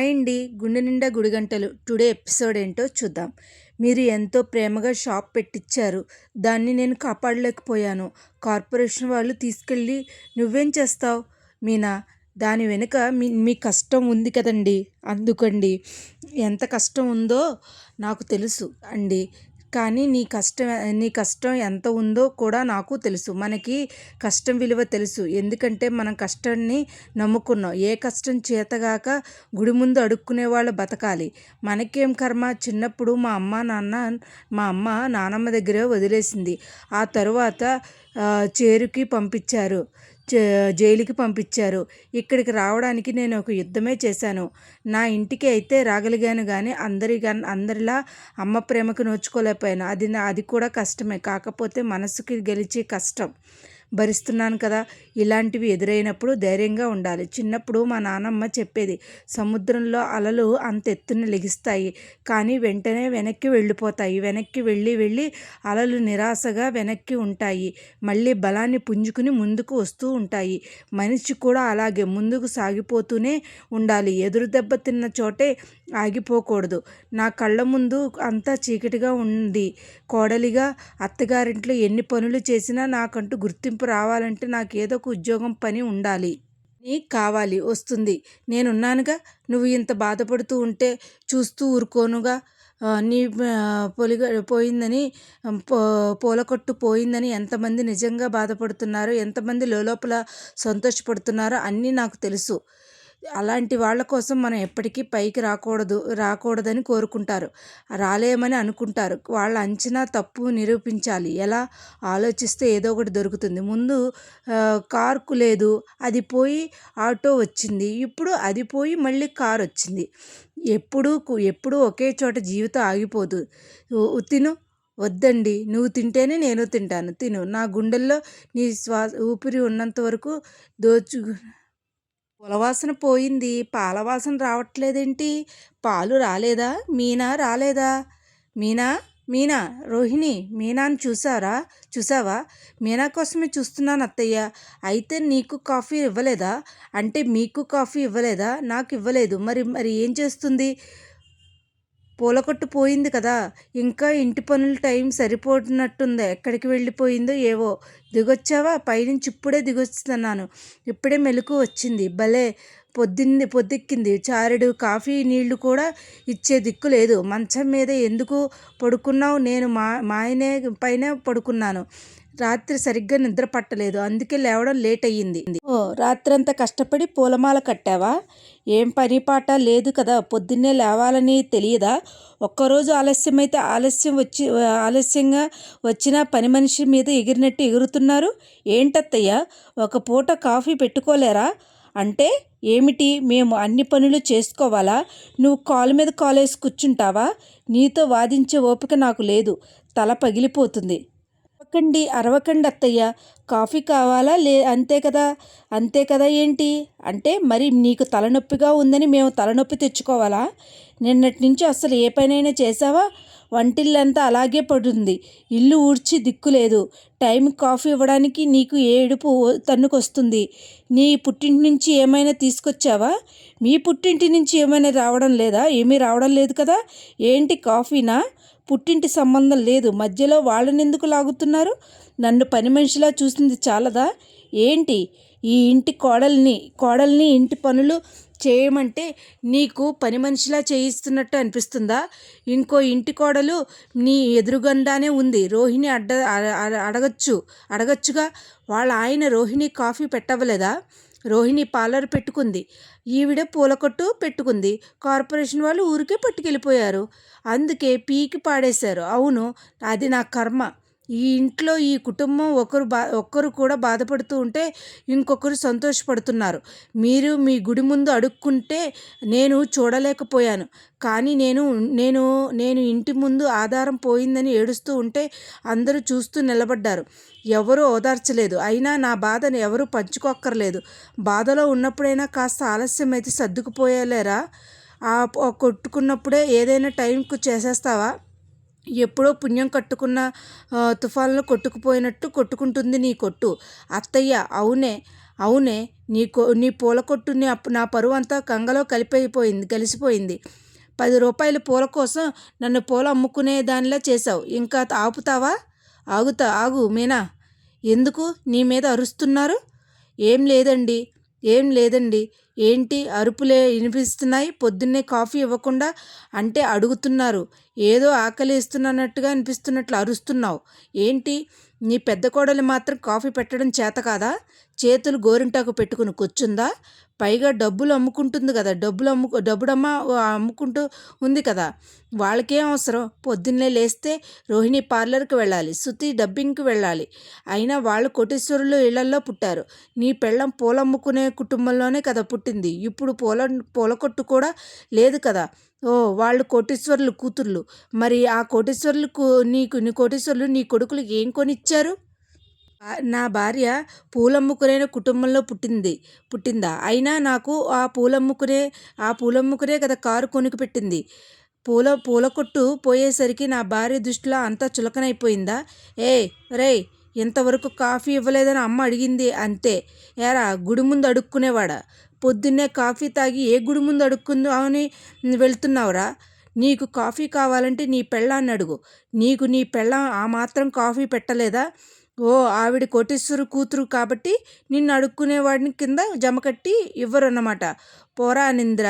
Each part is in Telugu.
హాయ్ అండి గుండె నిండా గుడిగంటలు. టుడే ఎపిసోడ్ ఏంటో చూద్దాం. మీరు ఎంతో ప్రేమగా షాప్ పెట్టించారు దాన్ని నేను కాపాడలేకపోయాను. కార్పొరేషన్ వాళ్ళు తీసుకెళ్ళి నువ్వేం చేస్తావు? మీనా దాని వెనుక మీ మీ కష్టం ఉంది కదండి. అందుకండి. ఎంత కష్టం ఉందో నాకు తెలుసు అండి. కానీ నీ కష్టం నీ కష్టం ఎంత ఉందో కూడా నాకు తెలుసు. మనకి కష్టం విలువ తెలుసు. ఎందుకంటే మనం కష్టాన్ని నమ్ముకున్నాం. ఏ కష్టం చేతగాక గుడి ముందు అడుక్కునే వాళ్ళు బతకాలి. మనకేం కర్మ? చిన్నప్పుడు మా అమ్మ నాన్న మా అమ్మ నానమ్మ దగ్గర వదిలేసింది. ఆ తరువాత చేరుకి పంపించారు. జైలుకి పంపించారు. ఇక్కడికి రావడానికి నేను ఒక యుద్ధమే చేశాను. నా ఇంటికి అయితే రాగలిగాను కానీ అందరి అందరిలా అమ్మ ప్రేమకు నోచుకోలేకపోయాను. అది అది కూడా కష్టమే. కాకపోతే మనసుకి గెలిచే కష్టం. భరిస్తున్నాను కదా. ఇలాంటివి ఎదురైనప్పుడు ధైర్యంగా ఉండాలి. చిన్నప్పుడు మా నానమ్మ చెప్పేది సముద్రంలో అలలు అంత ఎత్తున లెగిస్తాయి కానీ వెంటనే వెనక్కి వెళ్ళిపోతాయి. వెనక్కి వెళ్ళి వెళ్ళి అలలు నిరాశగా వెనక్కి ఉంటాయి. మళ్ళీ బలాన్ని పుంజుకుని ముందుకు వస్తూ ఉంటాయి. మనిషి కూడా అలాగే ముందుకు సాగిపోతూనే ఉండాలి. ఎదురు దెబ్బ తిన్న చోటే ఆగిపోకూడదు. నా కళ్ళ ముందు అంతా చీకటిగా ఉంది. కోడలిగా అత్తగారింట్లో ఎన్ని పనులు చేసినా నాకంటూ గుర్తింపు రావాలంటే నాకు ఏదో ఒక ఉద్యోగం పని ఉండాలి. నీకు కావాలి వస్తుంది. నేనున్నానుగా నువ్వు ఇంత బాధపడుతూ ఉంటే చూస్తూ ఊరుకోనుగా. నీ పొలిగ పోయిందని పూలకొట్టు పోయిందని ఎంతమంది నిజంగా బాధపడుతున్నారో ఎంతమంది లోపల సంతోషపడుతున్నారో అన్నీ నాకు తెలుసు. అలాంటి వాళ్ళ కోసం మనం ఎప్పటికీ పైకి రాకూడదు రాకూడదని కోరుకుంటారు. రాలేమని అనుకుంటారు. వాళ్ళ అంచనా తప్పు నిరూపించాలి. ఎలా ఆలోచిస్తే ఏదో ఒకటి దొరుకుతుంది. ముందు కార్కు లేదు. అది పోయి ఆటో వచ్చింది. ఇప్పుడు అది పోయి మళ్ళీ కార్ వచ్చింది. ఎప్పుడు ఎప్పుడు ఒకే చోట జీవితం ఆగిపోదు. తిను. వద్దండి. నువ్వు తింటేనే నేను తింటాను. తిను. నా గుండెల్లో నీ శ్వాస ఊపిరి ఉన్నంత వరకు దోచు పులవాసన పోయింది. పాలవాసన రావట్లేదేంటి? పాలు రాలేదా? మీనా రాలేదా? మీనా? మీనా? రోహిణి మీనాని చూసారా? చూసావా? మీనా కోసమే చూస్తున్నాను అత్తయ్య. అయితే నీకు కాఫీ ఇవ్వలేదా? అంటే మీకు కాఫీ ఇవ్వలేదా? నాకు ఇవ్వలేదు. మరి మరి ఏం చేస్తుంది? పూలకొట్టు పోయింది కదా ఇంకా ఇంటి పనుల టైం సరిపోతున్నట్టుంది. ఎక్కడికి వెళ్ళిపోయిందో ఏవో. దిగొచ్చావా? పైనుంచి ఇప్పుడే దిగొస్తున్నాను ఇప్పుడే మెలకు వచ్చింది. భలే పొద్దున్నే పొద్దెక్కింది. చారుడు కాఫీ నీళ్ళు కూడా ఇచ్చే దిక్కు లేదు. మంచం మీద ఎందుకు పడుకున్నావు? నేను మా మాయనే పైన పడుకున్నాను. రాత్రి సరిగ్గా నిద్ర పట్టలేదు. అందుకే లేవడం లేట్ అయ్యింది. ఓ రాత్రంతా కష్టపడి పూలమాల కట్టావా? ఏం పని పాట లేదు కదా. పొద్దున్నే లేవాలని తెలియదా? ఒక్కరోజు ఆలస్యమైతే ఆలస్యం వచ్చి ఆలస్యంగా వచ్చిన పని మనిషి మీద ఎగిరినట్టు ఎగురుతున్నారు? ఏంటత్తయ్య? ఒక పూట కాఫీ పెట్టుకోలేరా? అంటే ఏమిటి? మేము అన్ని పనులు చేసుకోవాలా? నువ్వు కాలు మీద కాలేసి కూర్చుంటావా? నీతో వాదించే ఓపిక నాకు లేదు. తల పగిలిపోతుంది. అరవకండి అరవకండి అత్తయ్య. కాఫీ కావాలా లే అంతే కదా? అంతే కదా ఏంటి? అంటే మరి నీకు తలనొప్పిగా ఉందని మేము తలనొప్పి తెచ్చుకోవాలా? నిన్నటి నుంచి అసలు ఏ పనైనా చేసావా వంటిల్లంతా అలాగే పడుంది. ఇల్లు ఊడ్చి దిక్కులేదు టైం కాఫీ ఇవ్వడానికి నీకు ఏడుపు తన్నుకొస్తుంది? నీ పుట్టింటి నుంచి ఏమైనా తీసుకొచ్చావా? మీ పుట్టింటి నుంచి ఏమైనా రావడం లేదా? ఏమీ రావడం లేదు కదా? ఏంటి కాఫీనా? పుట్టింటి సంబంధం లేదు. మధ్యలో వాళ్ళని ఎందుకు లాగుతున్నారు? నన్ను పని మనిషిలా చూసింది చాలదా? ఏంటి ఈ ఇంటి కోడల్ని కోడల్ని ఇంటి పనులు చేయమంటే నీకు పని మనిషిలా చేయిస్తున్నట్టు అనిపిస్తుందా? ఇంకో ఇంటి కోడలు నీ ఎదురుగుండానే ఉంది. రోహిణి అడ్డ అడగచ్చు అడగచ్చుగా. వాళ్ళ ఆయన రోహిణి కాఫీ పెట్టవలేదా? రోహిణి పార్లర్ పెట్టుకుంది. ఈవిడ పూలకొట్టు పెట్టుకుంది. కార్పొరేషన్ వాళ్ళు ఊరికే పట్టుకెళ్ళిపోయారు. అందుకే పీకి పాడేశారు. అవును అది నా కర్మ. ఈ ఇంట్లో ఈ కుటుంబం ఒకరు బా ఒక్కరు కూడా బాధపడుతూ ఉంటే ఇంకొకరు సంతోషపడుతున్నారు. మీరు మీ గుడి ముందు అడుక్కుంటే నేను చూడలేకపోయాను. కానీ నేను నేను నేను ఇంటి ముందు ఆధారం పోయిందని ఏడుస్తూ ఉంటే అందరూ చూస్తూ నిలబడ్డారు. ఎవరూ ఓదార్చలేదు. అయినా నా బాధను ఎవరూ పంచుకోక్కర్లేదు. బాధలో ఉన్నప్పుడైనా కాస్త ఆలస్యం అయితే సర్దుకుపోయేలేరా? కొట్టుకున్నప్పుడే ఏదైనా టైంకు చేసేస్తావా? ఎప్పుడో పుణ్యం కట్టుకున్న తుఫాన్లో కొట్టుకుపోయినట్టు కొట్టుకుంటుంది నీ కొట్టు. అత్తయ్య అవునే అవునే నీ కొ నీ పూల కొట్టు నీ నా పరువు అంతా కంగలో కలిపైపోయింది కలిసిపోయింది పది రూపాయల పూల కోసం నన్ను పూలు అమ్ముకునే దానిలా చేశావు. ఇంకా ఆపుతావా? ఆగుతా ఆగు మీనా. ఎందుకు నీ మీద అరుస్తున్నారు? ఏం లేదండి. ఏం లేదండి. ఏంటి? అరుపులే వినిపిస్తున్నాయి. పొద్దున్నే కాఫీ ఇవ్వకుండా అంటే అడుగుతున్నారు. ఏదో ఆకలి ఇస్తున్నట్టుగా అనిపిస్తున్నట్లు అరుస్తున్నావు. ఏంటి? నీ పెద్ద కోడలు మాత్రం కాఫీ పెట్టడం చేత కాదా? చేతులు గోరింటాకు పెట్టుకుని కూర్చుందా? పైగా డబ్బులు అమ్ముకుంటుంది కదా డబ్బులు అమ్ము డబ్బుడమ్మ అమ్ముకుంటూ ఉంది కదా. వాళ్ళకేం అవసరం? పొద్దున్నే లేస్తే రోహిణి పార్లర్కి వెళ్ళాలి శృతి డబ్బింగ్కి వెళ్ళాలి. అయినా వాళ్ళు కోటేశ్వరులు ఇళ్ళల్లో పుట్టారు. నీ పెళ్ళం పూలమ్ముకునే కుటుంబంలోనే కదా పుట్టింది. ఇప్పుడు పూల పూల కొట్టు కూడా లేదు కదా. ఓ వాళ్ళు కోటేశ్వరులు కూతుర్లు. మరి ఆ కోటేశ్వరులకు నీకు నీ కోటేశ్వరులు నీ కొడుకులు ఏం కొనిచ్చారు? నా భార్య పూలమ్ముకునే కుటుంబంలో పుట్టింది పుట్టిందా? అయినా నాకు ఆ పూలమ్ముకునే ఆ పూలమ్ముకునే కదా కారు కొనుక్కు పెట్టింది. పూల పూల కొట్టు పోయేసరికి నా భార్య దృష్టిలో అంతా చులకనైపోయిందా? ఏ రే ఇంతవరకు కాఫీ ఇవ్వలేదని అమ్మ అడిగింది అంతే. ఏరా గుడి ముందు అడుక్కునేవాడా? పొద్దున్నే కాఫీ తాగి ఏ గుడి ముందు అడుక్కుందో అని వెళ్తున్నావురా? నీకు కాఫీ కావాలంటే నీ పెళ్ళాన్ని అడుగు. నీకు నీ పెళ్ళ ఆ మాత్రం కాఫీ పెట్టలేదా? ఓ ఆవిడ కోటేశ్వరు కూతురు కాబట్టి నిన్ను అడుక్కునేవాడిని కింద జమకట్టి ఇవ్వరన్నమాట. పోరా నింద్ర!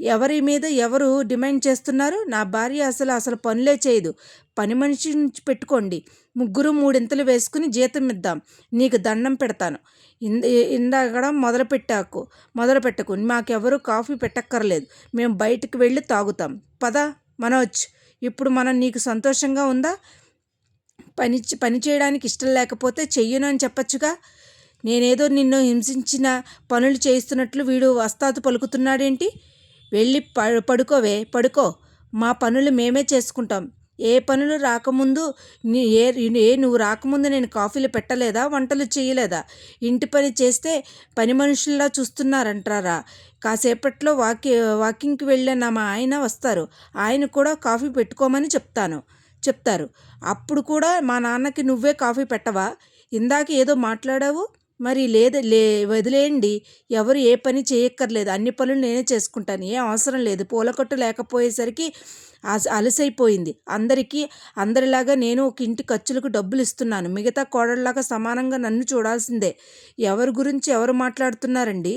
ఎవరి మీద ఎవరు డిమాండ్ చేస్తున్నారు? నా భార్య అసలు అసలు పనులే చేయదు. పని మనిషి పెట్టుకోండి. ముగ్గురు మూడింతలు వేసుకుని జీతం ఇద్దాం. నీకు దండం పెడతాను. ఇంద ఇందాక మొదలు పెట్టాకు మొదలు పెట్టకు. మాకెవరు కాఫీ పెట్టక్కర్లేదు. మేము బయటకు వెళ్ళి తాగుతాం. పద మనోజ్! ఇప్పుడు మనం నీకు సంతోషంగా ఉందా? పని పని చేయడానికి ఇష్టం లేకపోతే చెయ్యను అని చెప్పచ్చుగా? నేనేదో నిన్ను హింసించిన పనులు చేయిస్తున్నట్లు వీడు వస్తాదు పలుకుతున్నాడేంటి? వెళ్ళి పడుకోవే పడుకో. మా పనులు మేమే చేసుకుంటాం. ఏ పనులు రాకముందు నీ ఏ ఏ నువ్వు రాకముందు నేను కాఫీలు పెట్టలేదా వంటలు చేయలేదా? ఇంటి పని చేస్తే పని మనుషుల్లా చూస్తున్నారంటారా? కాసేపట్లో వాకి వాకింగ్కి వెళ్ళిన మా ఆయన వస్తారు. ఆయన కూడా కాఫీ పెట్టుకోమని చెప్తాను. చెప్తారు. అప్పుడు కూడా మా నాన్నకి నువ్వే కాఫీ పెట్టవా? ఇందాక ఏదో మాట్లాడావు? మరి లేదు లే వదిలేయండి. ఎవరు ఏ పని చేయక్కర్లేదు. అన్ని పనులు నేనే చేసుకుంటాను. ఏం అవసరం లేదు. పూలకొట్టు లేకపోయేసరికి అలసైపోయింది. అందరికీ అందరిలాగా నేను ఒక ఇంటి ఖర్చులకు డబ్బులు ఇస్తున్నాను. మిగతా కోడళ్ళలాగా సమానంగా నన్ను చూడాల్సిందే. ఎవరి గురించి ఎవరు మాట్లాడుతున్నారండి?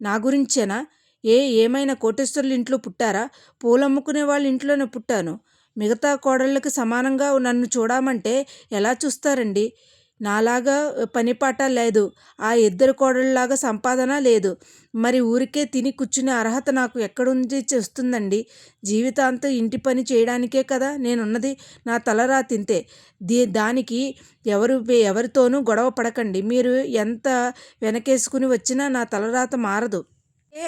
నా గురించేనా? ఏ ఏమైనా కోటేశ్వరుల ఇంట్లో పుట్టారా? పూలమ్ముకునే వాళ్ళ ఇంట్లోనే పుట్టాను. మిగతా కోడళ్ళకి సమానంగా నన్ను చూడమంటే ఎలా చూస్తారండి? నాలాగా పనిపాట లేదు. ఆ ఇద్దరు కోడళ్ళలాగా సంపాదన లేదు. మరి ఊరికే తిని కూర్చునే అర్హత నాకు ఎక్కడుంది చేస్తుందండి. జీవితాంతం ఇంటి పని చేయడానికే కదా నేనున్నది నా తలరా తింతే. దీ దానికి ఎవరు ఎవరితోనూ గొడవ పడకండి. మీరు ఎంత వెనకేసుకుని వచ్చినా నా తలరాత మారదు.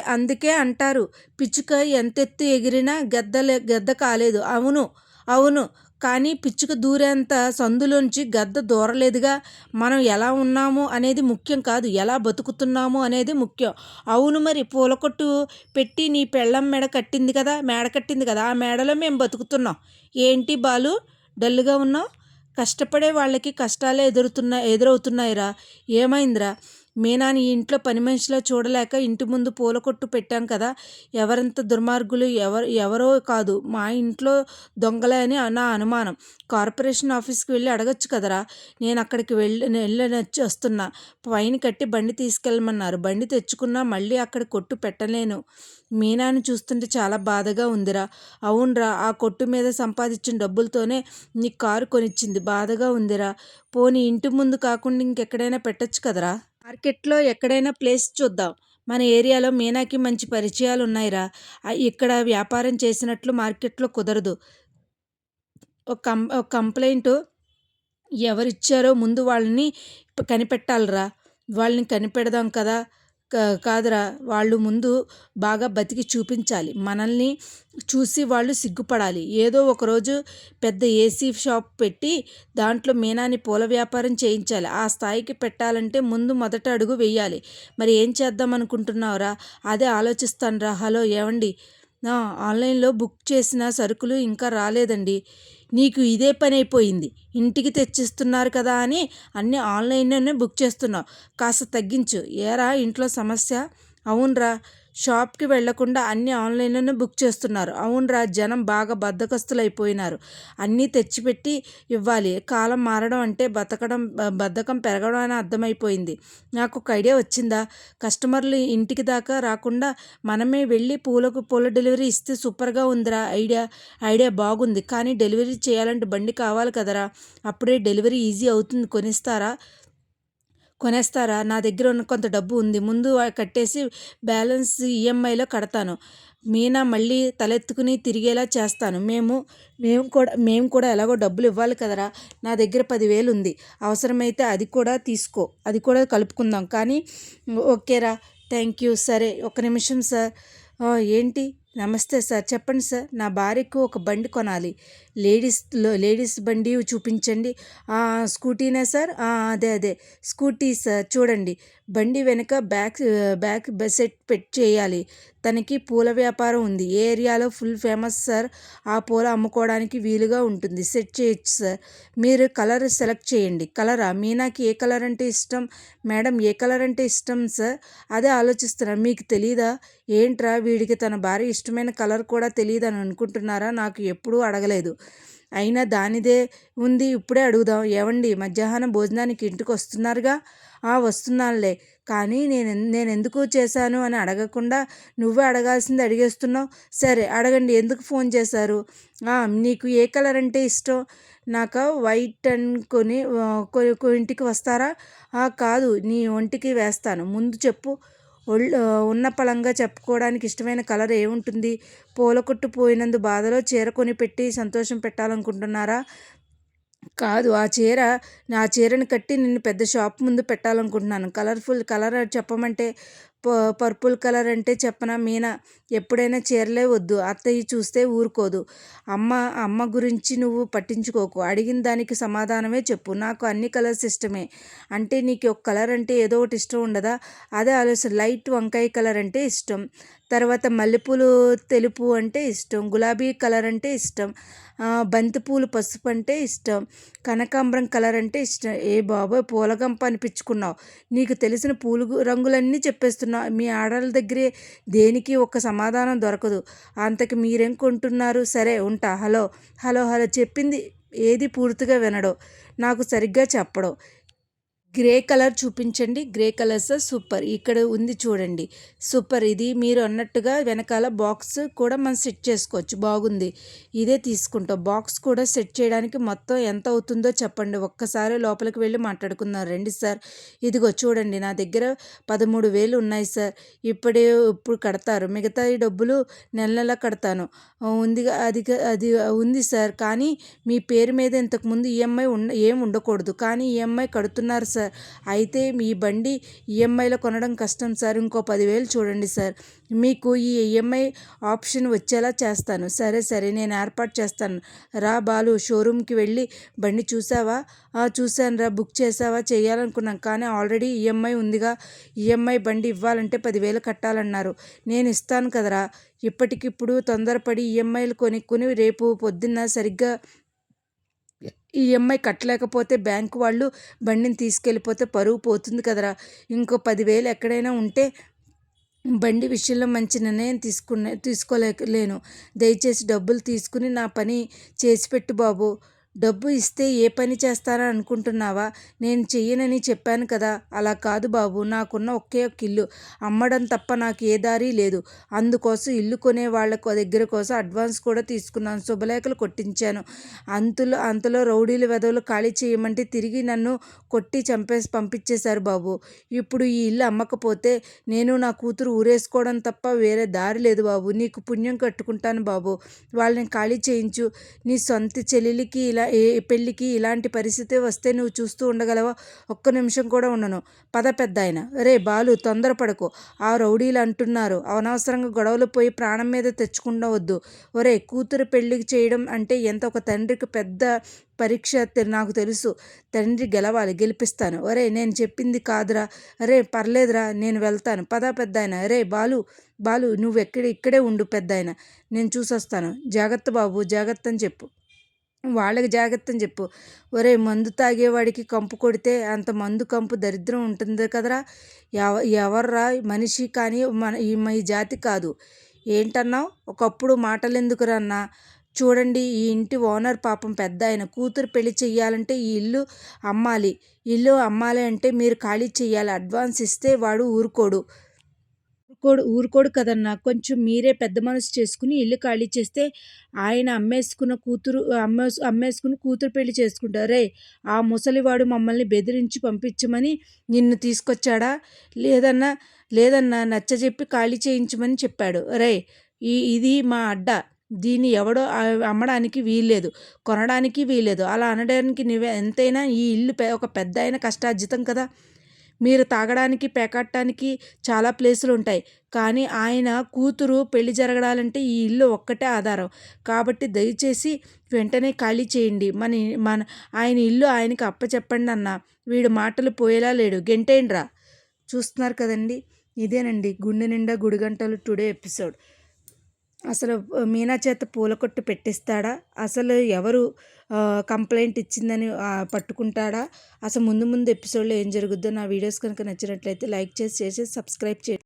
అందుకే అంటారు పిచ్చుక ఎంతెత్తు ఎగిరినా గద్ద గద్ద కాలేదు. అవును అవును. కానీ పిచ్చుక దూరేంత సందులోంచి గద్ద దూరలేదుగా. మనం ఎలా ఉన్నాము అనేది ముఖ్యం కాదు. ఎలా బతుకుతున్నాము అనేది ముఖ్యం. అవును మరి పూలకొట్టు పెట్టి నీ పెళ్ళం మెడ కట్టింది కదా మేడ కట్టింది కదా ఆ మేడలో మేము బతుకుతున్నాం. ఏంటి బాలు? డల్గా ఉన్నావు? కష్టపడే వాళ్ళకి కష్టాలే ఎదురుతున్నా ఎదురవుతున్నాయిరా. ఏమైందిరా? మీనాని ఇంట్లో పని మనిషిలో చూడలేక ఇంటి ముందు పూల కొట్టు పెట్టాం కదా ఎవరంత దుర్మార్గులు ఎవరు ఎవరో కాదు మా ఇంట్లో దొంగలే అని నా అనుమానం. కార్పొరేషన్ ఆఫీస్కి వెళ్ళి అడగచ్చు కదరా నేను అక్కడికి వెళ్ళి వెళ్ళనొచ్చి వస్తున్నా. పైన కట్టి బండి తీసుకెళ్ళమన్నారు. బండి తెచ్చుకున్నా మళ్ళీ అక్కడ కొట్టు పెట్టలేను. మీనాని చూస్తుంటే చాలా బాధగా ఉందిరా. అవునరా ఆ కొట్టు మీద సంపాదించిన డబ్బులతోనే నీ కారు కొనిచ్చింది. బాధగా ఉందిరా. పోనీ ఇంటి ముందు కాకుండా ఇంకెక్కడైనా పెట్టచ్చు కదరా. మార్కెట్లో ఎక్కడైనా ప్లేస్ చూద్దాం. మన ఏరియాలో మీనాకి మంచి పరిచయాలు ఉన్నాయిరా. ఇక్కడ వ్యాపారం చేసినట్లు మార్కెట్లో కుదరదు. ఒక కం ఒక కంప్లైంట్ ఎవరిచ్చారో ముందు వాళ్ళని కనిపెట్టాలిరా. వాళ్ళని కనిపెడదాం కదా. కాదురా వాళ్ళు ముందు బాగా బతికి చూపించాలి. మనల్ని చూసి వాళ్ళు సిగ్గుపడాలి. ఏదో ఒకరోజు పెద్ద ఏసీ షాప్ పెట్టి దాంట్లో మీనాని పూల వ్యాపారం చేయించాలి. ఆ స్థాయికి పెట్టాలంటే ముందు మొదట అడుగు వేయాలి. మరి ఏం చేద్దాం అనుకుంటున్నావురా? అదే ఆలోచిస్తాను రా హలో ఏమండి నా ఆన్లైన్లో బుక్ చేసిన సరుకులు ఇంకా రాలేదండి. నీకు ఇదే పని అయిపోయింది ఇంటికి తెచ్చిస్తున్నారు కదా అని అన్నీ ఆన్లైన్లోనే బుక్ చేస్తున్నావు. కాస్త తగ్గించు. ఏరా ఇంట్లో సమస్య? అవునరా. షాప్కి వెళ్ళకుండా అన్నీ ఆన్లైన్లోనే బుక్ చేస్తున్నారు. అవునరా జనం బాగా బద్దకస్తులు అయిపోయినారు అన్నీ తెచ్చిపెట్టి ఇవ్వాలి. కాలం మారడం అంటే బతకడం బద్ధకం పెరగడం అని అర్థమైపోయింది. నాకు ఒక ఐడియా వచ్చిందా? కస్టమర్లు ఇంటికి దాకా రాకుండా మనమే వెళ్ళి పూలకు పూల డెలివరీ ఇస్తే సూపర్గా ఉందిరా ఐడియా. ఐడియా బాగుంది. కానీ డెలివరీ చేయాలంటే బండి కావాలి కదరా? అప్పుడే డెలివరీ ఈజీ అవుతుంది కొనిస్తారా? కొనేస్తారా? నా దగ్గర ఉన్న కొంత డబ్బు ఉంది. ముందు కట్టేసి బ్యాలెన్స్ ఈఎంఐలో కడతాను. మీనా మళ్ళీ తలెత్తుకుని తిరిగేలా చేస్తాను. మేము మేము కూడా మేము కూడా ఎలాగో డబ్బులు ఇవ్వాలి కదరా? నా దగ్గర పదివేలు ఉంది. అవసరమైతే అది కూడా తీసుకో. అది కూడా కలుపుకుందాం. కానీ ఓకేరా. Thank you. సరే ఒక నిమిషం సార్. ఏంటి? నమస్తే సార్. చెప్పండి సార్. నా భార్యకు ఒక బండి కొనాలి. లేడీస్లో లేడీస్ బండి చూపించండి. స్కూటీనే సార్? అదే అదే. Scooty sir. చూడండి. బండి వెనుక బ్యాక్ బ్యాక్ సెట్ పెట్ చేయాలి. తనకి పూల వ్యాపారం ఉంది. ఏ ఏరియాలో ఫుల్ ఫేమస్ సార్? ఆ పూల అమ్ముకోవడానికి వీలుగా ఉంటుంది. సెట్ చేయొచ్చు సార్. మీరు కలర్ సెలెక్ట్ చేయండి. కలరా? మీనాకి ఏ కలర్ అంటే ఇష్టం? మేడం ఏ కలర్ అంటే ఇష్టం సార్? అదే ఆలోచిస్తున్నా. మీకు తెలీదా? ఏంట్రా వీడికి తన భార్య ఇష్టమైన కలర్ కూడా తెలియదు అని అనుకుంటున్నారా? నాకు ఎప్పుడూ అడగలేదు. అయినా దానిదే ఉంది. ఇప్పుడే అడుగుదాం. ఏవండి? మధ్యాహ్నం భోజనానికి ఇంటికి వస్తున్నారుగా? ఆ వస్తున్నానులే. కానీ నేను నేను ఎందుకు చేశాను అని అడగకుండా నువ్వే అడగాల్సింది అడిగేస్తున్నావు? సరే అడగండి. ఎందుకు ఫోన్ చేశారు? నీకు ఏ కలర్ అంటే ఇష్టం? నాకు వైట్ అనుకొని ఇంటికి వస్తారా? కాదు నీ ఒంటికి వేస్తాను. ముందు చెప్పు. ఒళ్ళు ఉన్న పలంగా చెప్పుకోవడానికి ఇష్టమైన కలర్ ఏముంటుంది? పూల కొట్టు పోయినందు బాధలో చీర కొని పెట్టి సంతోషం పెట్టాలనుకుంటున్నారా? కాదు ఆ చీర నా చీరను కట్టి నిన్ను పెద్ద షాప్ ముందు పెట్టాలనుకుంటున్నాను. కలర్ఫుల్ కలర్ చెప్పమంటే పర్పుల్ కలర్ అంటే చెప్పనా మీనా? ఎప్పుడైనా చీరలే వద్దు అత్తయ్య చూస్తే ఊరుకోదు. అమ్మ అమ్మ గురించి నువ్వు పట్టించుకోకు అడిగిన దానికి సమాధానమే చెప్పు నాకు అన్ని కలర్స్ ఇష్టమే అంటే నీకు ఒక కలర్ అంటే ఏదో ఒకటి ఇష్టం ఉండదా? అదే ఆలోచన లైట్ వంకాయ కలర్ అంటే ఇష్టం. తర్వాత మల్లెపూలు తెలుపు అంటే ఇష్టం గులాబీ కలర్ అంటే ఇష్టం బంతిపూలు పసుపు అంటే ఇష్టం కనకాంబరం కలర్ అంటే ఇష్టం. ఏ బాబోయ్ పూలగంప అనిపించుకున్నావు. నీకు తెలిసిన పూలు రంగులన్నీ చెప్పేస్తున్నావు. మీ ఆడవాళ్ళ దగ్గరే దేనికి ఒక సమాధానం దొరకదు. అంతకి మీరేం కొంటున్నారు? సరే ఉంటా. హలో హలో హలో చెప్పింది ఏది పూర్తిగా వినడో. నాకు సరిగ్గా చెప్పడం. గ్రే కలర్ చూపించండి. Grey colours super. ఇక్కడ ఉంది చూడండి. సూపర్. ఇది మీరు అన్నట్టుగా వెనకాల బాక్స్ కూడా మనం సెట్ చేసుకోవచ్చు. బాగుంది. ఇదే తీసుకుంటాం. బాక్స్ కూడా సెట్ చేయడానికి మొత్తం ఎంత అవుతుందో చెప్పండి. ఒక్కసారి లోపలికి వెళ్ళి మాట్లాడుకుందాం. రండి సార్. ఇదిగో చూడండి. నా దగ్గర పదమూడు వేలు ఉన్నాయి సార్. ఇప్పుడే ఇప్పుడు కడతారు. మిగతా డబ్బులు నెల నెల కడతాను. ఉంది అది అది ఉంది సార్. కానీ మీ పేరు మీద ఇంతకుముందు ఈఎంఐ ఉండ ఏం ఉండకూడదు. కానీ ఈఎంఐ కడుతున్నారు సార్. సార్. అయితే మీ బండి ఈఎంఐలో కొనడం కష్టం సార్. ఇంకో పదివేలు చూడండి సార్. మీకు ఈ ఈఎంఐ ఆప్షన్ వచ్చేలా చేస్తాను. సరే సరే నేను ఏర్పాటు చేస్తాను. రా బాలు షోరూమ్కి వెళ్ళి బండి చూసావా? చూశాను రా. బుక్ చేసావా? చేయాలనుకున్నాం కానీ ఆల్రెడీ ఈఎంఐ ఉందిగా. ఈఎంఐ బండి ఇవ్వాలంటే పదివేలు కట్టాలన్నారు. నేను ఇస్తాను కదరా. ఇప్పటికిప్పుడు తొందరపడి ఈఎంఐలు కొనుక్కుని రేపు పొద్దున్న సరిగ్గా ఈఎంఐ కట్టలేకపోతే బ్యాంకు వాళ్ళు బండిని తీసుకెళ్ళిపోతే పరువు పోతుంది కదరా. ఇంకో పదివేలు ఎక్కడైనా ఉంటే బండి విషయంలో మంచి నిర్ణయం తీసుకునే తీసుకోలేను దయచేసి డబ్బులు తీసుకుని నా పని చేసిపెట్టు బాబు. డబ్బు ఇస్తే ఏ పని చేస్తానని అనుకుంటున్నావా? నేను చెయ్యనని చెప్పాను కదా. అలా కాదు బాబు నాకున్న ఒకే ఒక ఇల్లు. అమ్మడం తప్ప నాకు ఏ దారి లేదు. అందుకోసం ఇల్లు కొనే వాళ్ళ దగ్గర కోసం అడ్వాన్స్ కూడా తీసుకున్నాను. శుభలేఖలు కొట్టించాను. అంతులో అంతలో రౌడీలు వెదవులు ఖాళీ చేయమంటే తిరిగి నన్ను కొట్టి చంపేసి పంపించేశారు బాబు. ఇప్పుడు ఈ ఇల్లు అమ్మకపోతే నేను నా కూతురు ఊరేసుకోవడం తప్ప వేరే దారి లేదు బాబు. నీకు పుణ్యం కట్టుకుంటాను బాబు. వాళ్ళని ఖాళీ చేయించు. నీ సొంత చెల్లెలికి ఇలా ఇలా ఏ పెళ్ళికి ఇలాంటి పరిస్థితి వస్తే నువ్వు చూస్తూ ఉండగలవా? ఒక్క నిమిషం కూడా ఉండను. పద పెద్ద ఆయన రే బాలు తొందరపడకు. ఆ రౌడీలు అంటున్నారు. అనవసరంగా గొడవలు పోయి ప్రాణం మీద తెచ్చుకుండవద్దు. ఒరే కూతురు పెళ్ళికి చేయడం అంటే ఎంత ఒక తండ్రికి పెద్ద పరీక్ష తె- నాకు తెలుసు. తండ్రి గెలవాలి గెలిపిస్తాను. ఒరే నేను చెప్పింది కాదురా. అరే పర్లేదురా నేను వెళ్తాను. పదా పెద్ద ఆయన అరే బాలు బాలు నువ్వు ఎక్కడ ఇక్కడే ఉండు పెద్ద ఆయన నేను చూసొస్తాను. జాగ్రత్త బాబు జాగ్రత్త అని చెప్పు. వాళ్ళకి జాగ్రత్త అని చెప్పు. ఒరే మందు తాగేవాడికి కంపు కొడితే అంత మందు కంపు దరిద్రం ఉంటుంది కదరా. ఎవ ఎవర్రా మనిషి కానీ మన ఈ జాతి కాదు. ఏంటన్నావు? ఒకప్పుడు మాటలు ఎందుకురా అన్నా? చూడండి ఈ ఇంటి ఓనర్ పాపం పెద్ద ఆయన. కూతురు పెళ్ళి చెయ్యాలంటే ఈ ఇల్లు అమ్మాలి. ఇల్లు అమ్మాలి అంటే మీరు ఖాళీ చెయ్యాలి. అడ్వాన్స్ ఇస్తే వాడు ఊరుకోడు. ఊరుకోడు ఊరుకోడు కదన్నా. కొంచెం మీరే పెద్ద మనసు చేసుకుని ఇల్లు ఖాళీ చేస్తే ఆయన అమ్మేసుకున్న కూతురు అమ్మేసు అమ్మేసుకుని కూతురు పెళ్ళి చేసుకుంటారే. ఆ ముసలివాడు మమ్మల్ని బెదిరించి పంపించమని నిన్ను తీసుకొచ్చాడా? లేదన్నా లేదన్నా నచ్చజెప్పి ఖాళీ చేయించమని చెప్పాడు. రే ఈ ఇది మా అడ్డ. దీన్ని ఎవడో అమ్మడానికి వీల్లేదు కొనడానికి వీల్లేదు. అలా అనడానికి నువ్వే ఎంతైనా ఈ ఇల్లు ఒక పెద్ద అయిన కష్టార్జితం కదా. మీరు తాగడానికి పేకట్టడానికి చాలా ప్లేసులు ఉంటాయి. కానీ ఆయన కూతురు పెళ్ళి జరగడాలంటే ఈ ఇల్లు ఒక్కటే ఆధారం. కాబట్టి దయచేసి వెంటనే ఖాళీ చేయండి. మన మన ఆయన ఇల్లు ఆయనకి అప్పచెప్పండి అన్న. వీడు మాటలు పోయేలా లేడు. గెంటేండ్రా చూస్తున్నారు కదండి. ఇదేనండి గుండె నిండా గుడిగంటలు టుడే ఎపిసోడ్. అసలు మీనా చేత పూల కొట్టు పెట్టిస్తాడా? అసలు ఎవరు కంప్లైంట్ ఇచ్చిందని పట్టుకుంటాడా? అసలు ముందు ముందు ఎపిసోడ్లో ఏం జరుగుద్దో నా వీడియోస్ కనుక నచ్చినట్లయితే లైక్ చేసి చేసి సబ్స్క్రైబ్ చేయండి.